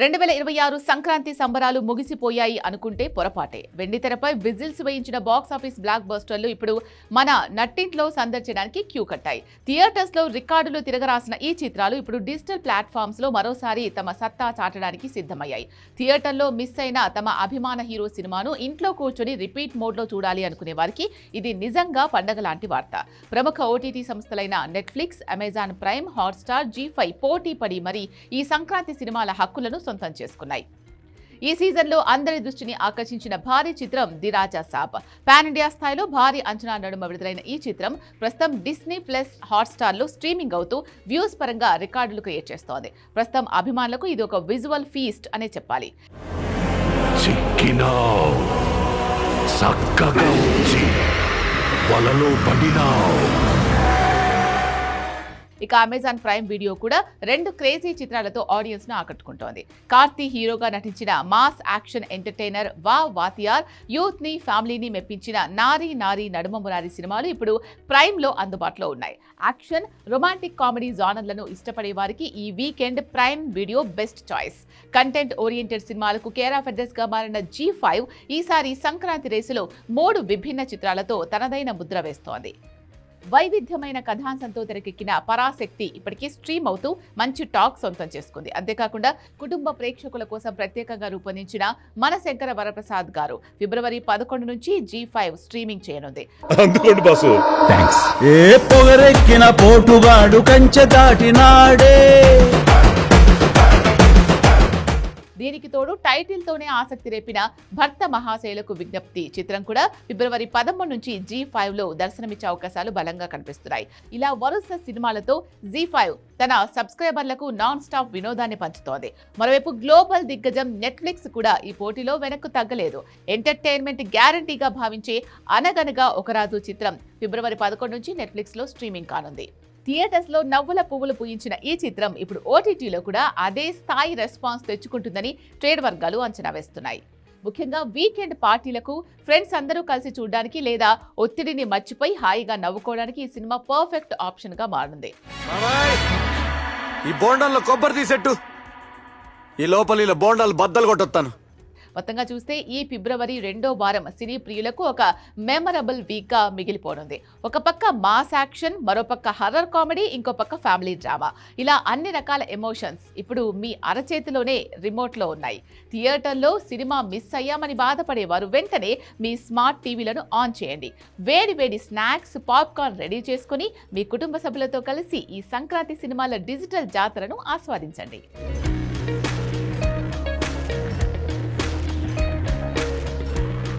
రెండు వేల ఇరవై ఆరు సంక్రాంతి సంబరాలు ముగిసిపోయాయి అనుకుంటే పొరపాటే. వెండితెరపై విజిల్స్ వేయించిన బాక్స్ ఆఫీస్ బ్లాక్ బస్టర్లు ఇప్పుడు మన నట్టింట్లో సందర్శనానికి క్యూ కట్టాయి. థియేటర్స్లో రికార్డులు తిరగరాసిన ఈ చిత్రాలు ఇప్పుడు డిజిటల్ ప్లాట్ఫామ్స్లో మరోసారి తమ సత్తా చాటడానికి సిద్ధమయ్యాయి. థియేటర్లో మిస్ అయిన తమ అభిమాన హీరో సినిమాను ఇంట్లో కూర్చొని రిపీట్ మోడ్లో చూడాలి అనుకునే వారికి ఇది నిజంగా పండగ లాంటి వార్త. ప్రముఖ OTT సంస్థలైన Netflix Amazon Prime Hotstar Zee five పోటీ పడి మరి ఈ సంక్రాంతి సినిమాల హక్కులను సొంతం చేసుకున్నాయి. ఈ సీజన్లో అందరి దృష్టిని ఆకర్షించిన భారీ చిత్రం the Raja Saab. Pan India స్థాయిలో భారీ అంచనా నడుమ విడుదలైన ఈ చిత్రం ప్రస్తుతం డిస్నీ ప్లస్ హాట్స్టార్లో స్ట్రీమింగ్ అవుతూ వ్యూస్ పరంగా రికార్డులు క్రియేట్ చేస్తోంది. ప్రస్తుతం అభిమానులకు ఇది ఒక విజువల్ ఫీస్ట్ అనే చెప్పాలి. చక్కగా వలలో పడినావు ఇక అమెజాన్ ప్రైమ్ వీడియో కూడా రెండు క్రేజీ చిత్రాలతో ఆడియన్స్ను ఆకట్టుకుంటోంది. కార్తీ హీరోగా నటించిన మాస్ యాక్షన్ ఎంటర్టైనర్ వా వాతియార్ యూత్ని ఫ్యామిలీని మెప్పించిన నారీ నారీ నడుమ మురారి సినిమాలు ఇప్పుడు ప్రైమ్లో అందుబాటులో ఉన్నాయి. యాక్షన్ రొమాంటిక్ కామెడీ జానర్లను ఇష్టపడే వారికి ఈ weekend Prime Video best choice content oriented సినిమాలకు కేర్ ఆఫ్ అడ్రస్గా మారిన జీ ఫైవ్ ఈసారి సంక్రాంతి రేసులో మూడు విభిన్న చిత్రాలతో తనదైన ముద్ర వేస్తోంది. వైవిధ్యమైన కథాంశంతో తెరకెక్కిన పరాశక్తి ఇప్పటికీ స్ట్రీమ్ అవుతూ మంచి టాక్ సొంతం చేసుకుంది. అంతేకాకుండా కుటుంబ ప్రేక్షకుల కోసం ప్రత్యేకంగా రూపొందించిన మన శంకర వరప్రసాద్ గారు ఫిబ్రవరి పదకొండు నుంచి జీ ఫైవ్ స్ట్రీమింగ్ చేయనుంది. అందుకోండి బాసు. థ్యాంక్స్ ఏ పొగరెక్కిన పోటుగాడు కంచె దాటినాడే. దీనికి తోడు? టైటిల్ తోనే ఆసక్తి రేపిన భర్త మహాశైలకు విజ్ఞప్తి. చిత్రం కూడా ఫిబ్రవరి పదమూడు నుంచి జీ ఫైవ్లో దర్శనమిచ్చే అవకాశాలు బలంగా కనిపిస్తున్నాయి. ఇలా వరుస సినిమాలతో జీ ఫైవ్ తన సబ్స్క్రైబర్లకు నాన్ స్టాప్ వినోదాన్ని పంచుతోంది. మరోవైపు గ్లోబల్ దిగ్గజం నెట్ఫ్లిక్స్ కూడా ఈ పోటీలో వెనక్కు తగ్గలేదు. ఎంటర్టైన్మెంట్ గ్యారంటీగా భావించే అనగనగా ఒక రాజు చిత్రం ఫిబ్రవరి పదకొండు నుంచి నెట్ఫ్లిక్స్లో స్ట్రీమింగ్ కానుంది. థియేటర్స్లో నవ్వుల పువ్వులు పూయించిన ఈ చిత్రం ఇప్పుడు ఓటీటీలో కూడా అదే స్థాయి రెస్పాన్స్ తెచ్చుకుంటుందని ట్రేడ్ వర్గాలు అంచనా వేస్తున్నాయి. ముఖ్యంగా వీకెండ్ పార్టీలకు ఫ్రెండ్స్ అందరూ కలిసి చూడడానికి లేదా ఒత్తిడిని మర్చిపోయి హాయిగా నవ్వుకోవడానికి ఈ సినిమా పర్ఫెక్ట్ ఆప్షన్గా మారింది ఈ బోండాల్లో కొబ్బరి తీసేట్టు. ఈ లోపల ఇలా బోండాలు బద్దలు కొట్టొత్తాను. మొత్తంగా చూస్తే ఈ ఫిబ్రవరి రెండో వారం సినీ ప్రియులకు ఒక మెమరబుల్ వీక్గా మిగిలిపోనుంది. ఒక పక్క మాస్ యాక్షన్ మరో పక్క హర్రర్ కామెడీ ఇంకో పక్క ఫ్యామిలీ డ్రామా. ఇలా అన్ని రకాల ఎమోషన్స్ ఇప్పుడు మీ అరచేతిలోనే రిమోట్లో ఉన్నాయి. థియేటర్లో సినిమా మిస్ అయ్యామని బాధపడేవారు వెంటనే మీ స్మార్ట్ టీవీలను ఆన్ చేయండి. వేడి వేడి స్నాక్స్ పాప్కార్న్ రెడీ చేసుకుని మీ కుటుంబ సభ్యులతో కలిసి ఈ సంక్రాంతి సినిమాల డిజిటల్ జాతరను ఆస్వాదించండి.